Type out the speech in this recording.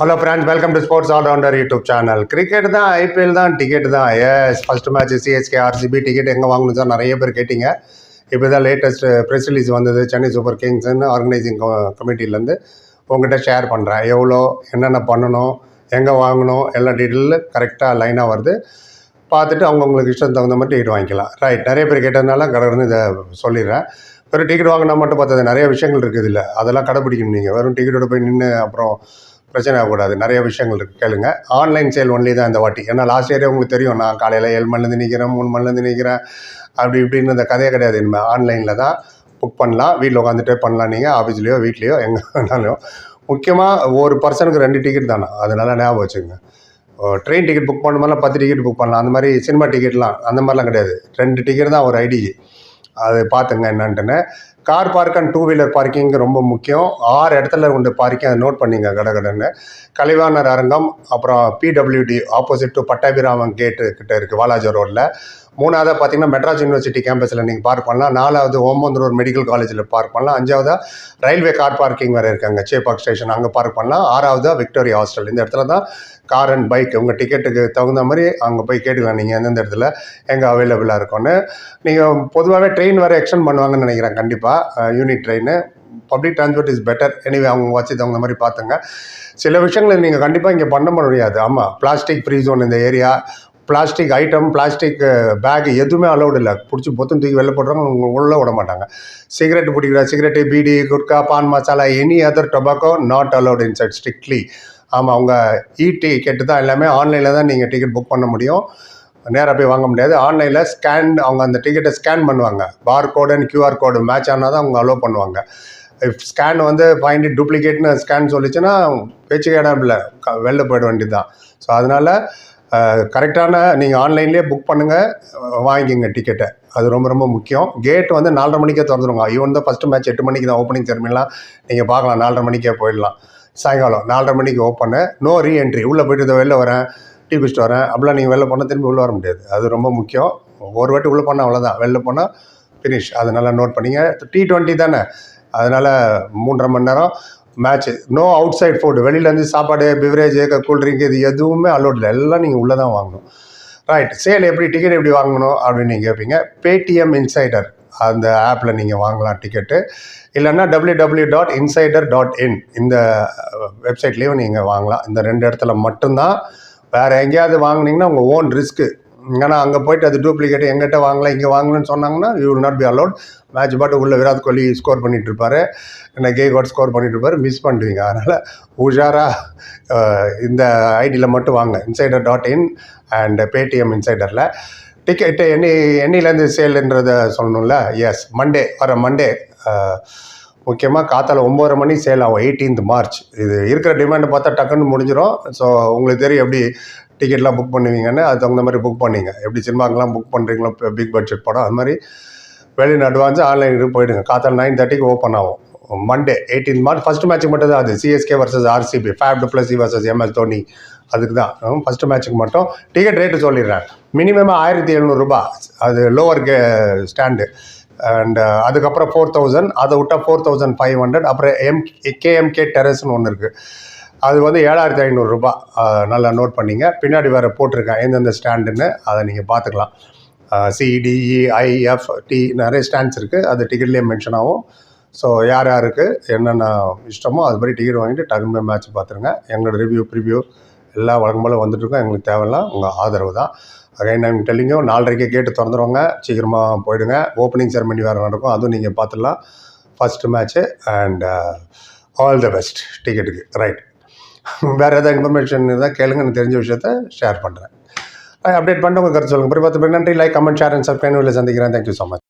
Hello friends welcome to sports allrounder YouTube channel cricket தான் IPL தான் ticket தான். Yes first match CSK RCB ticket எங்கே வாங்கணும் தான் நிறைய பேர் கேட்டிங்க. இப்போ தான் லேட்டஸ்ட் ப்ரெஸ் ரிலீஸ் வந்தது சென்னை சூப்பர் கிங்ஸ்னு ஆர்கனைசிங் கமிட்டிலேருந்து உங்ககிட்ட ஷேர் பண்ணுறேன் எவ்வளோ என்னென்ன பண்ணணும் எங்கே வாங்கணும் எல்லா டீட்டெயிலும் கரெக்டாக லைனாக வருது. பார்த்துட்டு அவங்கவுங்களுக்கு இஷ்டம் தகுந்த மாதிரி டிக்கெட் வாங்கிக்கலாம். ரைட் நிறைய பேர் கேட்டதுனால கடற்கன்னு இதை சொல்லிடுறேன். வெறும் டிக்கெட் வாங்கினா மட்டும் பார்த்தது நிறைய விஷயங்கள் இருக்குது இல்லை. அதெல்லாம் கடைப்பிடிக்கணும் நீங்கள் வெறும் டிக்கெட்டோட போய் நின்று அப்புறம் பிரச்சனை ஆகக்கூடாது நிறைய விஷயங்கள் இருக்குது கேளுங்க. ஆன்லைன் சேல் ஒன்லி தான் இந்த வாட்டி. ஏன்னா லாஸ்ட் இயரே உங்களுக்கு தெரியும் நான் காலையில் ஏழு மணிலேருந்து நிற்கிறேன் மூணு மணிலேருந்து நிற்கிறேன் அப்படி இப்படின்னு இந்த கதையே கிடையாது. இனிமேல் ஆன்லைனில் தான் புக் பண்ணலாம். வீட்டில் உட்காந்துட்டே பண்ணலாம். நீங்கள் ஆஃபீஸ்லேயோ வீட்லேயோ எங்கே வேணாலும். முக்கியமாக ஒரு பர்சனுக்கு ரெண்டு டிக்கெட் தானே? அதனால ஞாபகம் வச்சுக்கோங்க. ட்ரெயின் டிக்கெட் புக் பண்ணும்போது பத்து டிக்கெட் புக் பண்ணலாம். அந்த மாதிரி சினிமா டிக்கெட்லாம் அந்த மாதிரிலாம் கிடையாது. ரெண்டு டிக்கெட் தான் ஒரு ஐடிக்கு. அது பார்த்துங்க என்னன்ட்டுன்னு. Car park and two wheeler parking ரொம்ப முக்கியம். ஆறு இடத்துல கொண்டு பார்க்கிங் அதை நோட் பண்ணிங்க கடகடன்னு கலைவாணர் அரங்கம் அப்புறம் பிடபிள்யூடி ஆப்போசிட் டு பட்டாபிராமன் கேட்டு கிட்ட இருக்குது வாலாஜா ரோட்டில் மூணாவதாக பார்த்தீங்கன்னா மெட்ராஸ் யூனிவர்சிட்டி கேம்பஸில் நீங்கள் பார்க் பண்ணலாம். நாலாவது ஓமந்தூர் மெடிக்கல் காலேஜில் பார்க் பண்ணலாம். அஞ்சாவதாக ரயில்வே கார் பார்க்கிங் வேறு இருக்காங்க. சேப்பாக் ஸ்டேஷன் அங்கே பார்க் பண்ணலாம். ஆறாவதாக விக்டோரியா ஹாஸ்டல் இந்த இடத்துல தான் கார் அண்ட் பைக் உங்கள் டிக்கெட்டுக்கு தகுந்த மாதிரி அங்கே போய் கேட்டுக்கலாம். நீங்கள் எந்தெந்த இடத்துல எங்கே அவைலபிளாக இருக்கும்னு நீங்கள் பொதுவாகவே ட்ரெயின் வேறு எக்ஸ்டெண்ட் பண்ணுவாங்கன்னு நினைக்கிறேன். கண்டிப்பாக unit train public transport is better anyway அவங்க வச்சு தகுந்த மாதிரி பார்த்துங்க. சில விஷயங்களை நீங்கள் கண்டிப்பாக இங்கே பண்ண முடியாது. ஆமாம் பிளாஸ்டிக் ஃப்ரீ ஜோன் இந்த area plastic item plastic bag எதுவுமே அலௌடு இல்லை. பிடிச்சி பொத்தம் தூக்கி வெளில போடுறவங்க உள்ளே விட மாட்டாங்க. சிகரெட் பிடிக்கிற cigarette beedi gutka paan masala any other tobacco not allowed inside strictly ஆமாம் அவங்க இ டிக்கெட்டு தான் எல்லாமே ஆன்லைனில் தான் நீங்கள் டிக்கெட் புக் பண்ண முடியும். நேராக போய் வாங்க முடியாது. ஆன்லைனில் ஸ்கேன் அவங்க அந்த டிக்கெட்டை ஸ்கேன் பண்ணுவாங்க. Bar code and QR code match ஆனால் தான் அவங்க அலோவ் பண்ணுவாங்க. ஸ்கேன் வந்து ஃபைண்ட் டூப்ளிகேட்னு ஸ்கேன் சொல்லிச்சுன்னா பேச்சுக்கு இடம் இல்லை. க- வெளில போயிட வேண்டியது தான் ஸோ அதனால் கரெக்டான நீங்கள் ஆன்லைன்லேயே புக் பண்ணுங்கள் வாங்கிக்கோங்க டிக்கெட்டை அது ரொம்ப ரொம்ப முக்கியம். கேட் வந்து நாலரை மணிக்கே திறந்துருங்க. ஈவன் தான் ஃபஸ்ட்டு மேட்ச் எட்டு மணிக்கு தான் ஓப்பனிங் செரமனிலாம் நீங்கள் பார்க்கலாம். நாலரை மணிக்கே போயிடலாம். சாயங்காலம் நாலரை மணிக்கு ஓப்பனு நோ ரீஎன்ட்ரி உள்ளே போயிட்டு வெளில வரேன் டீ குடிச்சிட்டு வரேன். அப்படிலாம் நீங்கள் வெளில போனால் திரும்பி உள்ளே வர முடியாது. அது ரொம்ப முக்கியம். ஒரு வாட்டி உள்ளே போனால் அவ்வளோதான் வெளில போனால் ஃபினிஷ் அது நல்லா நோட் பண்ணிங்க. டி ட்வெண்ட்டி தானே. அதனால் மூன்றரை மணி நேரம். Match no outside food வெளியிலேருந்து சாப்பாடு பிவரேஜ் கூல்ட்ரிங்க் இது எதுவுமே அலோட் இல்லை. எல்லாம் நீங்கள் உள்ளே தான் வாங்கணும். ரைட் சேல் எப்படி டிக்கெட் எப்படி வாங்கணும் அப்படின்னு நீங்கள் கேட்பீங்க. பேடிஎம் இன்சைடர் அந்த ஆப்பில் நீங்கள் வாங்கலாம் டிக்கெட்டு இல்லைன்னா W W dot insider dot in இந்த வெப்சைட்லேயும் நீங்கள் வாங்கலாம். இந்த ரெண்டு இடத்துல மட்டும்தான். வேறு எங்கேயாவது வாங்கினீங்கன்னா உங்கள் ஓன் ரிஸ்க்கு ஏன்னா அங்கே போயிட்டு அது டூப்ளிகேட் எங்கிட்ட வாங்கலாம் இங்கே வாங்கலன்னு சொன்னாங்கன்னா you will not be allowed match பாட்டு உள்ள விராட் கோலி ஸ்கோர் பண்ணிட்டு இருப்பார். என்ன கே காட் ஸ்கோர் பண்ணிட்டு இருப்பார். மிஸ் பண்ணுவீங்க. அதனால் உஷாராக இந்த ஐடியில் மட்டும் வாங்க. Insider dot in and Paytm இன்சைடரில் ticket என்னி என்னிலேருந்து சேல்ன்றதை சொல்லணும்ல? எஸ் மண்டே வர மண்டே முக்கியமாக காத்தால் ஒம்பது மணி சேல் ஆகும். எயிட்டீன்த் மார்ச் இது இருக்கிற டிமாண்டை பார்த்தா டக்குன்னு முடிஞ்சிடும் ஸோ உங்களுக்கு தெரியும் எப்படி டிக்கெட்லாம் புக் பண்ணுவீங்கன்னு அது தகுந்த மாதிரி புக் பண்ணிங்க. எப்படி சினிமாக்கெலாம் புக் பண்ணுறீங்களோ இப்போ பிக் பட்ஜெட் படம் அது மாதிரி வெளியில் அட்வான்ஸ் ஆன்லைனுக்கு போயிடுங்க. காத்தால் நைன் தேர்ட்டிக்கு ஓப்பன் ஆகும். மண்டே எயிட்டீன் மார்ச் ஃபஸ்ட் மேட்ச்சுக்கு மட்டும் தான் அது. CSK versus RCB Faf du Plessis versus MS Dhoni அதுக்கு தான். ஃபஸ்ட்டு மேட்ச்சுக்கு மட்டும் டிக்கெட் ரேட்டு சொல்லிடுறேன். மினிமம் ஆயிரத்தி எழுநூறுபா அது லோவர் கே ஸ்டாண்டு அண்ட் அதுக்கப்புறம் ஃபோர் தௌசண்ட் அதை விட்டால் ஃபோர் தௌசண்ட் ஃபைவ் ஹண்ட்ரட் அப்புறம் எம் கேஎம்கே டெரஸ்னு ஒன்று இருக்குது அது வந்து ஏழாயிரத்தி ஐநூறுரூபா நல்லா நோட் பண்ணிங்க. பின்னாடி வேறு போட்டிருக்கேன் எந்தெந்த ஸ்டாண்டுன்னு அதை நீங்கள் பார்த்துக்கலாம். சிடிஇஐஎஃப் டி e, நிறைய ஸ்டாண்ட்ஸ் இருக்குது அது டிக்கெட்லேயே மென்ஷன் ஆகும். ஸோ யார் யாருக்கு என்னென்ன இஷ்டமோ அது மாதிரி டிக்கெட் வாங்கிட்டு டக்குனு மேட்ச் பார்த்துருங்க. எங்களோட ரிவ்யூ ப்ரிவ்யூ எல்லா வழக்கம் போல் வந்துட்டுருக்கோம் எங்களுக்கு தேவையில்லாம் உங்கள் ஆதரவு தான். அகைன் நான் டெல்லிங்கோ நாலரைக்கே கேட்டு திறந்துருவாங்க. சீக்கிரமாக போயிடுங்க. ஓப்பனிங் செரமனி வேறு நடக்கும். அதுவும் நீங்கள் பார்த்துடலாம். First match and all the best டிக்கெட்டுக்கு right வேறு ஏதாவது இன்ஃபர்மேஷன் இருந்தால் கேளுங்க எனக்கு தெரிஞ்ச விஷயத்த ஷேர் பண்ணுறேன் அப்டேட் பண்ணிட்டு உங்கள் கருத்து சொல்லுங்கள் பத்து பேர் நன்றி. Like comment share and subscribe சந்திக்கிறேன். Thank you so much